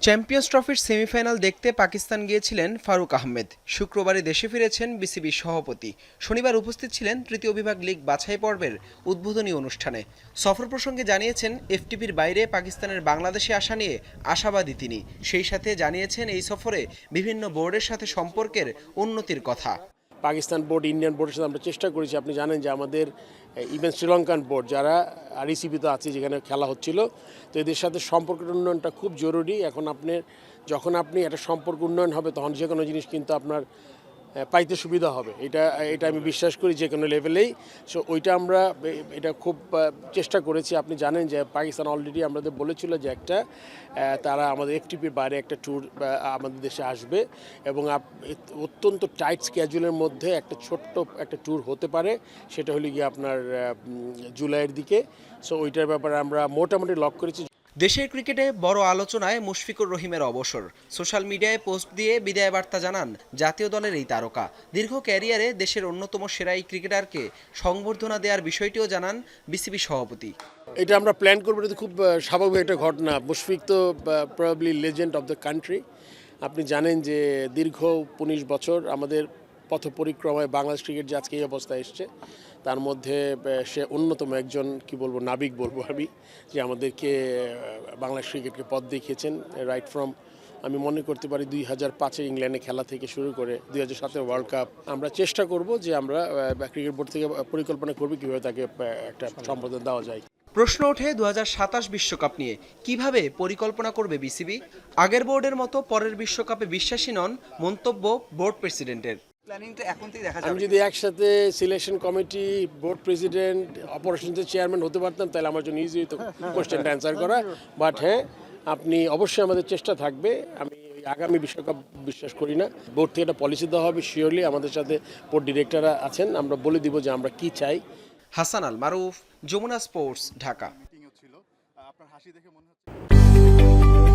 Champions ট্রফির semifinal দেখতে পাকিস্তান গিয়েছিলেন ফারুক আহমেদ। শুক্রবারে দেশে ফিরেছেন বিসিবি সভাপতি। শনিবার উপস্থিত ছিলেন তৃতীয় বিভাগ লীগ বাছাই পর্বের উদ্বোধনী অনুষ্ঠানে। সফর প্রসঙ্গে জানিয়েছেন, এফটিপির বাইরে পাকিস্তানের বাংলাদেশে আসা নিয়ে আশাবাদী তিনি। সেই সাথে জানিয়েছেন, এই সফরে বিভিন্ন বোর্ডের সাথে সম্পর্কের উন্নতির কথা। পাকিস্তান বোর্ড, ইন্ডিয়ান বোর্ডের সাথে আমরা চেষ্টা করেছি। আপনি জানেন যে আমাদের ইভেন শ্রীলঙ্কান বোর্ড, যারা আর তো আছে যেখানে খেলা হচ্ছিল, তো এদের সাথে সম্পর্কের উন্নয়নটা খুব জরুরি। এখন আপনি, যখন আপনি একটা সম্পর্ক উন্নয়ন হবে, তখন যে কোনো জিনিস কিন্তু আপনার পাইতে সুবিধা হবে। এটা এটা আমি বিশ্বাস করি যে কোনো লেভেলেই সো ওইটা আমরা, এটা খুব চেষ্টা করেছি। আপনি জানেন যে পাকিস্তান অলরেডি আমাদের বলেছিল যে একটা তারা আমাদের এফটিপির বাইরে একটা ট্যুর আমাদের দেশে আসবে এবং অত্যন্ত টাইট স্ক্যাজুলের মধ্যে একটা ছোট্ট একটা ট্যুর হতে পারে। সেটা হলো গিয়ে আপনার জুলাইয়ের দিকে। সো ওইটার ব্যাপারে আমরা মোটামুটি লক করেছি। দেশের ক্রিকেটে বড় আলোচনায় মুশফিকুর রহিমের অবসর। সোশ্যাল মিডিয়ায় পোস্ট দিয়ে বিদায় বার্তা জানান জাতীয় দলের এই তারকা। দীর্ঘ ক্যারিয়ারে দেশের অন্যতম সেরা এই ক্রিকেটারকে সংবর্ধনা দেওয়ার বিষয়টিও জানান বিসিবি সভাপতি। এটা আমরা প্ল্যান করব, এটা খুব স্বাভাবিক একটা ঘটনা। মুশফিক তো probably legend of the country আপনি জানেন যে দীর্ঘ উনিশ বছর আমাদের পথ পরিক্রমায় বাংলাদেশ ক্রিকেট যে আজকে এই অবস্থায় এসছে, তার মধ্যে সে অন্যতম একজন, কি বলব, নাবিক বলব আমি, যে আমাদেরকে বাংলাদেশ ক্রিকেটকে পথ দেখিয়েছেন রাইট ফ্রম আমি মনে করতে পারি দুই হাজার পাঁচে ইংল্যান্ডে খেলা থেকে শুরু করে দুই হাজার সাতের ওয়ার্ল্ড কাপ আমরা চেষ্টা করব যে আমরা ক্রিকেট বোর্ড থেকে পরিকল্পনা করব কীভাবে তাকে একটা সম্বোধন দেওয়া যায়। প্রশ্ন ওঠে দু বিশ্বকাপ নিয়ে, কীভাবে পরিকল্পনা করবে বিসিবি? আগের বোর্ডের মতো পরের বিশ্বকাপে বিশ্বাসী নন মন্তব্য বোর্ড প্রেসিডেন্টের। আমি যদি একসাথে সিলেকশন কমিটি বোর্ড প্রেসিডেন্ট অপারেশনসের চেয়ারম্যান হতে পারতাম তাহলে আমার জন্য ইজি হতো কোশ্চেনটা অ্যান্সার করা। বাট হ্যাঁ আপনি অবশ্যই আমাদের চেষ্টা থাকবে। আমি আগামী বিশ্বকাপ বিশ্বাস করি না। বোর্ড থেকে একটা পলিসি দেওয়া হবে শিওরলি আমাদের সাথে বোর্ড ডিরেক্টররা আছেন। আমরা বলে দিব যে আমরা কি চাই। হাসান আল মারুফ যমুনা স্পোর্টস ঢাকা। ছিল। আপনার হাসি দেখে মনে হচ্ছে